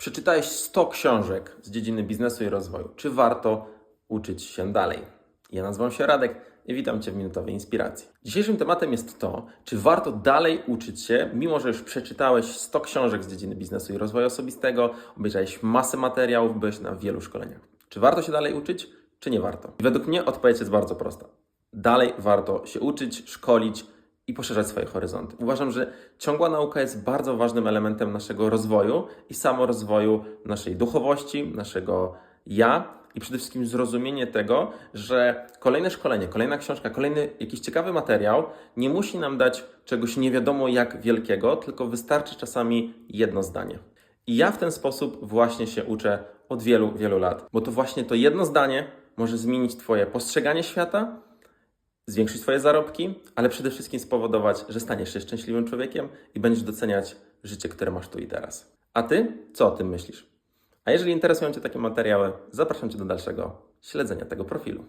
Przeczytałeś 100 książek z dziedziny biznesu i rozwoju. Czy warto uczyć się dalej? Ja nazywam się Radek i witam Cię w Minutowej Inspiracji. Dzisiejszym tematem jest to, czy warto dalej uczyć się, mimo że już przeczytałeś 100 książek z dziedziny biznesu i rozwoju osobistego, obejrzałeś masę materiałów, byłeś na wielu szkoleniach. Czy warto się dalej uczyć, czy nie warto? Według mnie odpowiedź jest bardzo prosta. Dalej warto się uczyć, szkolić i poszerzać swoje horyzonty. Uważam, że ciągła nauka jest bardzo ważnym elementem naszego rozwoju i samorozwoju naszej duchowości, naszego ja i przede wszystkim zrozumienie tego, że kolejne szkolenie, kolejna książka, kolejny jakiś ciekawy materiał nie musi nam dać czegoś nie wiadomo jak wielkiego, tylko wystarczy czasami jedno zdanie. I ja w ten sposób właśnie się uczę od wielu, wielu lat, bo to właśnie to jedno zdanie może zmienić Twoje postrzeganie świata, zwiększyć Twoje zarobki, ale przede wszystkim spowodować, że staniesz się szczęśliwym człowiekiem i będziesz doceniać życie, które masz tu i teraz. A Ty, co o tym myślisz? A jeżeli interesują Cię takie materiały, zapraszam Cię do dalszego śledzenia tego profilu.